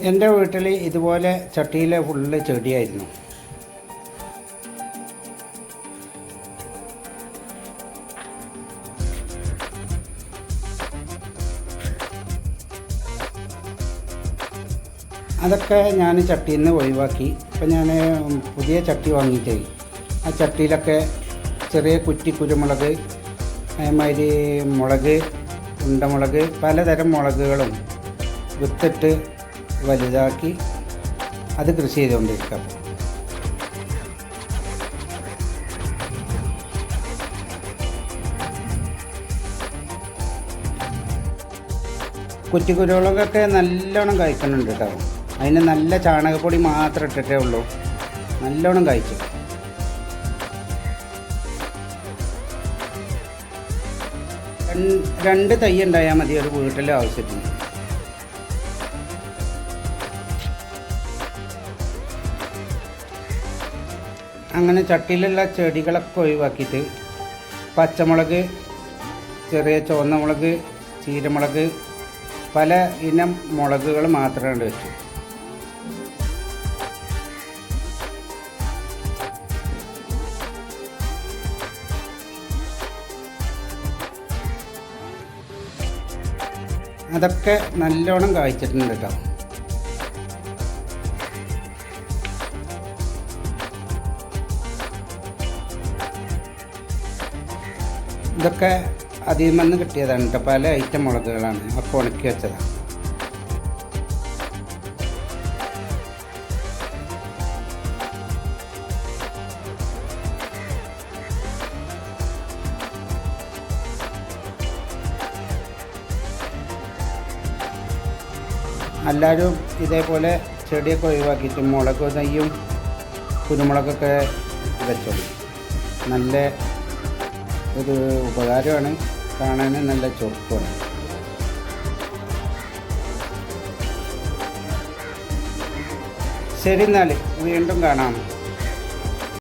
എന്റെ വീട്ടിൽ ഇതുപോലെ ചട്ടിയിലെ ഫുള്ള് ചെടിയായിരുന്നു. അതൊക്കെ ഞാൻ ചട്ടിയിൽ നിന്ന് ഒഴിവാക്കി. ഇപ്പം ഞാൻ പുതിയ ചട്ടി വാങ്ങിയിട്ടേ. ആ ചട്ടിയിലൊക്കെ ചെറിയ കുറ്റി കുരുമുളക് അതേമാതിരി മുളക് ഉണ്ടമുളക് പലതരം മുളകുകളും വിത്തിട്ട് വലുതാക്കി അത് കൃഷി ചെയ്തുകൊണ്ടിരിക്കാം. കുറ്റിക്കുരുളകൊക്കെ നല്ലോണം കഴിക്കുന്നുണ്ട് കേട്ടോ. അതിന് നല്ല ചാണകപ്പൊടി മാത്രം ഇട്ടിട്ടേ ഉള്ളൂ. നല്ലോണം കഴിച്ചു രണ്ട് തൈ ഉണ്ടായാൽ മതി ഒരു വീട്ടിലെ ആവശ്യത്തിന്. അങ്ങനെ ചട്ടിയിലുള്ള ചെടികളൊക്കെ ഒഴിവാക്കിയിട്ട് പച്ചമുളക് ചെറിയ ചുവന്ന മുളക് ചീരമുളക് പല ഇനം മുളകുകൾ മാത്രമേ വെച്ചു. അതൊക്കെ നല്ലോണം കായ്ച്ചിട്ടുണ്ട് കേട്ടോ. ഇതൊക്കെ അതിൽ നിന്ന് കിട്ടിയതാണ് കേട്ടോ. പല ഐറ്റം മുളകുകളാണ്. ഒക്കെ ഉണക്കി വെച്ചതാണ്. എല്ലാവരും ഇതേപോലെ ചെടിയൊക്കെ ഒഴിവാക്കിയിട്ട് മുളക് തയ്യും കുരുമുളകൊക്കെ വെച്ചോളൂ. നല്ല ഒരു ഉപകാരമാണ്. കാണാൻ നല്ല ചൊറുക്കുമാണ് ശരി എന്നാൽ വീണ്ടും കാണാം.